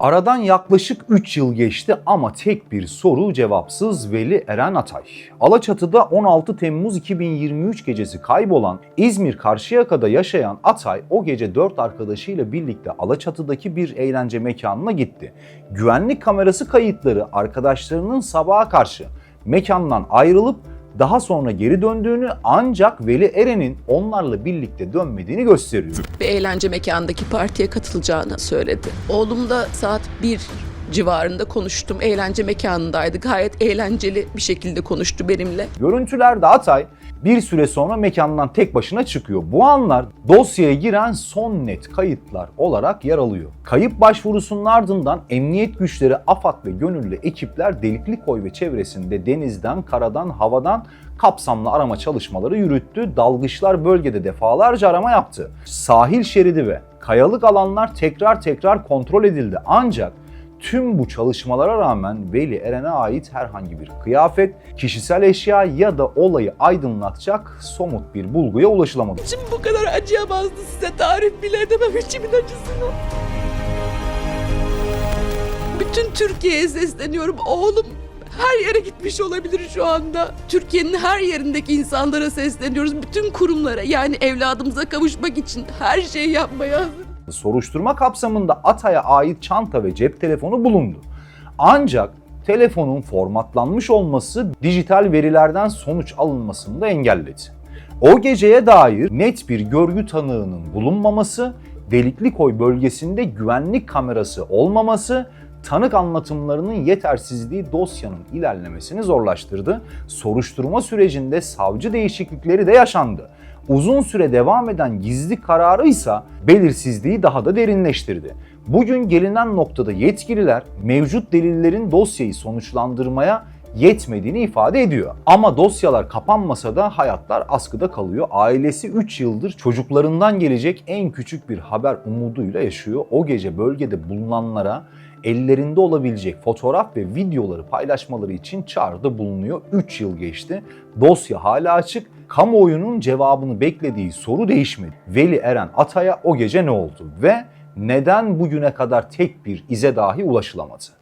Aradan yaklaşık 3 yıl geçti ama tek bir soru cevapsız Veli Eren Atay. Alaçatı'da 16 Temmuz 2023 gecesi kaybolan İzmir Karşıyaka'da yaşayan Atay o gece 4 arkadaşıyla birlikte Alaçatı'daki bir eğlence mekanına gitti. Güvenlik kamerası kayıtları arkadaşlarının sabaha karşı mekandan ayrılıp daha sonra geri döndüğünü ancak Veli Eren'in onlarla birlikte dönmediğini gösteriyor. bir eğlence mekanındaki partiye katılacağını söyledi. Oğlum da saat 1 civarında konuştum. Eğlence mekanındaydı. Gayet eğlenceli bir şekilde konuştu benimle. Görüntülerde Atay bir süre sonra mekandan tek başına çıkıyor. Bu anlar dosyaya giren son net kayıtlar olarak yer alıyor. Kayıp başvurusunun ardından emniyet güçleri, AFAD ve gönüllü ekipler Delikli Koy ve çevresinde denizden, karadan, havadan kapsamlı arama çalışmaları yürüttü. Dalgıçlar bölgede defalarca arama yaptı. Sahil şeridi ve kayalık alanlar tekrar tekrar kontrol edildi. Ancak Tüm bu çalışmalara rağmen Veli Eren'e ait herhangi bir kıyafet, kişisel eşya ya da olayı aydınlatacak somut bir bulguya ulaşılamadı. İçim bu kadar acıyamazdı size tarif bile edemem içimin acısını. Bütün Türkiye'ye sesleniyorum. Oğlum her yere gitmiş olabilir şu anda. Türkiye'nin her yerindeki insanlara sesleniyoruz. Bütün kurumlara yani evladımıza kavuşmak için her şeyi yapmaya hazır. Soruşturma kapsamında Atay'a ait çanta ve cep telefonu bulundu. Ancak telefonun formatlanmış olması dijital verilerden sonuç alınmasını da engelledi. O geceye dair net bir görgü tanığının bulunmaması, Delikli bölgesinde güvenlik kamerası olmaması, tanık anlatımlarının yetersizliği dosyanın ilerlemesini zorlaştırdı. Soruşturma sürecinde savcı değişiklikleri de yaşandı. Uzun süre devam eden gizli kararı ise belirsizliği daha da derinleştirdi. Bugün gelinen noktada yetkililer mevcut delillerin dosyayı sonuçlandırmaya yetmediğini ifade ediyor. Ama dosyalar kapanmasa da hayatlar askıda kalıyor. Ailesi 3 yıldır çocuklarından gelecek en küçük bir haber umuduyla yaşıyor. O gece bölgede bulunanlara ellerinde olabilecek fotoğraf ve videoları paylaşmaları için çağrıda bulunuyor. 3 yıl geçti. Dosya hala açık. Kamuoyunun cevabını beklediği soru değişmedi. Veli Eren Atay'a o gece ne oldu ve neden bugüne kadar tek bir ize dahi ulaşılamadı?